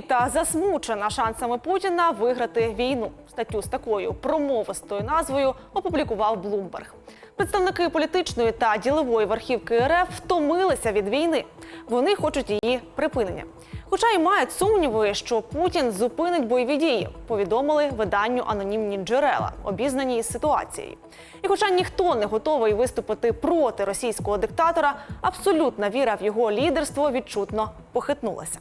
еліта засмучена шансами Путіна виграти війну. Статтю з такою промовистою назвою опублікував Блумберг. Представники політичної та ділової верхівки РФ втомилися від війни. Вони хочуть її припинення. Хоча й мають сумніви, що Путін зупинить бойові дії, повідомили виданню анонімні джерела, обізнані із ситуацією. І хоча ніхто не готовий виступити проти російського диктатора, абсолютна віра в його лідерство відчутно похитнулася.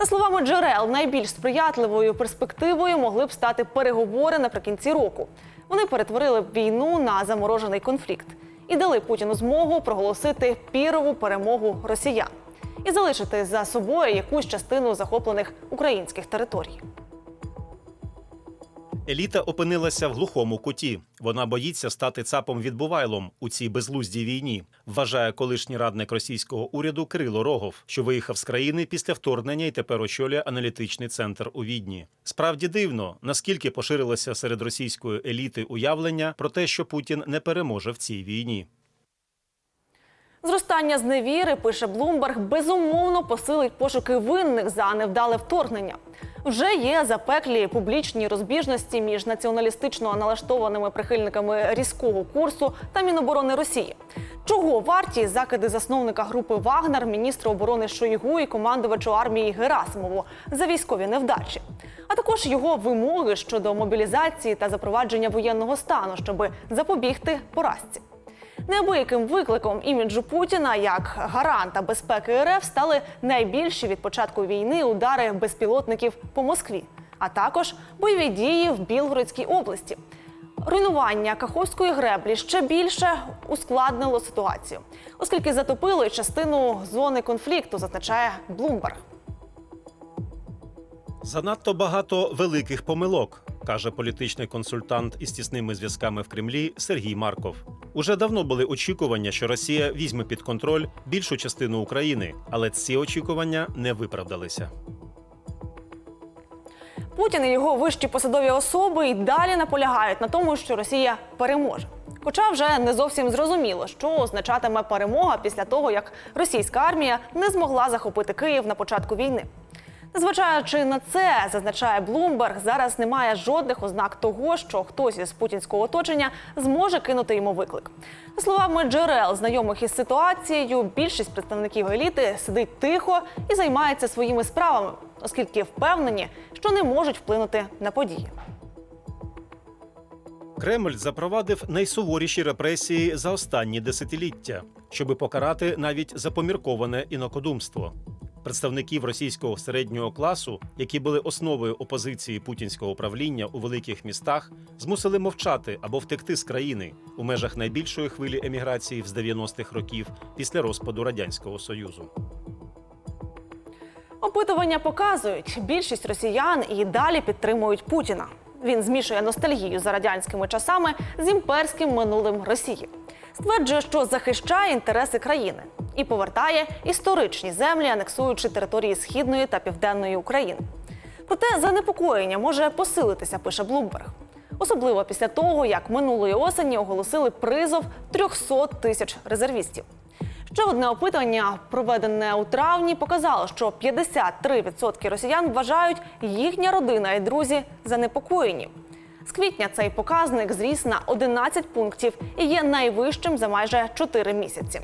За словами джерел, найбільш сприятливою перспективою могли б стати переговори наприкінці року. Вони перетворили війну на заморожений конфлікт і дали Путіну змогу проголосити пірову перемогу росіян і залишити за собою якусь частину захоплених українських територій. Еліта опинилася в глухому куті. Вона боїться стати цапом відбувайлом у цій безлуздій війні. Вважає колишній радник російського уряду Кирило Рогов, що виїхав з країни після вторгнення і тепер очолює аналітичний центр у Відні. Справді дивно, наскільки поширилося серед російської еліти уявлення про те, що Путін не переможе в цій війні. Зростання зневіри, пише Блумберг, безумовно посилить пошуки винних за невдале вторгнення. Вже є запеклі публічні розбіжності між націоналістично налаштованими прихильниками різкого курсу та Міноборони Росії. Чого варті закиди засновника групи Вагнер, міністра оборони Шойгу і командувачу армії Герасимову за військові невдачі, а також його вимоги щодо мобілізації та запровадження воєнного стану, щоб запобігти поразці. Неабияким викликом іміджу Путіна як гаранта безпеки РФ стали найбільші від початку війни удари безпілотників по Москві, а також бойові дії в Білгородській області. Руйнування Каховської греблі ще більше ускладнило ситуацію, оскільки затопило частину зони конфлікту, зазначає Блумберг. Занадто багато великих помилок, каже політичний консультант із тісними зв'язками в Кремлі Сергій Марков. Уже давно були очікування, що Росія візьме під контроль більшу частину України, але ці очікування не виправдалися. Путін і його вищі посадові особи й далі наполягають на тому, що Росія переможе. Хоча вже не зовсім зрозуміло, що означатиме перемога після того, як російська армія не змогла захопити Київ на початку війни. Незважаючи на це, зазначає Блумберг, зараз немає жодних ознак того, що хтось із путінського оточення зможе кинути йому виклик. За словами джерел, знайомих із ситуацією, більшість представників еліти сидить тихо і займається своїми справами, оскільки впевнені, що не можуть вплинути на події. Кремль запровадив найсуворіші репресії за останні десятиліття, щоби покарати навіть запомірковане інакодумство. Представників російського середнього класу, які були основою опозиції путінського правління у великих містах, змусили мовчати або втекти з країни у межах найбільшої хвилі еміграції з 90-х років після розпаду радянського союзу. Опитування показують, більшість росіян і далі підтримують Путіна. Він змішує ностальгію за радянськими часами з імперським минулим Росії. Стверджує, що захищає інтереси країни і повертає історичні землі, анексуючи території східної та південної України. Проте занепокоєння може посилитися, пише Блумберг. Особливо після того, як минулої осені оголосили призов 300 тисяч резервістів. Ще одне опитування, проведене у травні, показало, що 53% росіян вважають їхня родина і друзі занепокоєні. З квітня цей показник зріс на 11 пунктів і є найвищим за майже 4 місяці.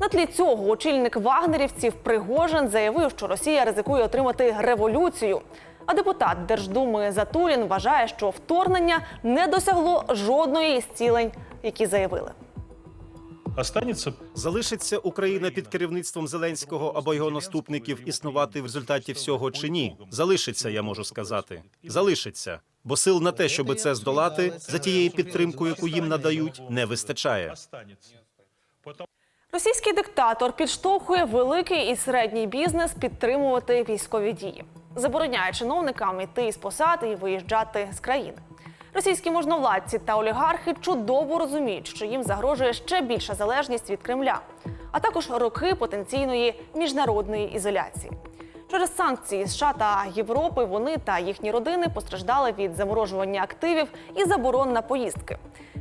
На тлі цього очільник вагнерівців Пригожин заявив, що Росія ризикує отримати революцію. А депутат Держдуми Затулін вважає, що вторгнення не досягло жодної із цілень, які заявили. Останется Залишиться Україна під керівництвом Зеленського або його наступників існувати в результаті всього чи ні? Залишиться, я можу сказати. Залишиться. Бо сил на те, щоб це здолати, за тією підтримкою, яку їм надають, не вистачає. Російський диктатор підштовхує великий і середній бізнес підтримувати військові дії, забороняє чиновникам йти із посад і виїжджати з країни. Російські можновладці та олігархи чудово розуміють, що їм загрожує ще більша залежність від Кремля, а також роки потенційної міжнародної ізоляції. Через санкції США та Європи вони та їхні родини постраждали від заморожування активів і заборон на поїздки.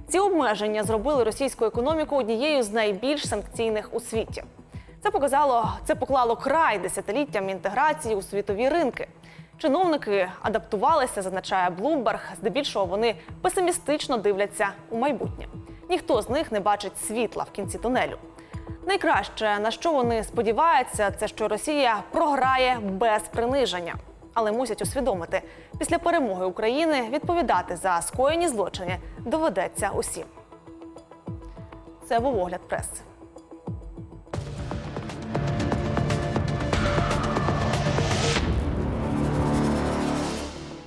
Ці обмеження зробили російську економіку однією з найбільш санкційних у світі. Це показало, це поклало край десятиліттям інтеграції у світові ринки. Чиновники адаптувалися, зазначає Блумберг. Здебільшого вони песимістично дивляться у майбутнє. Ніхто з них не бачить світла в кінці тунелю. Найкраще на що вони сподіваються, це що Росія програє без приниження, але мусять усвідомити, після перемоги України відповідати за скоєні злочини доведеться усім. Це був огляд преси.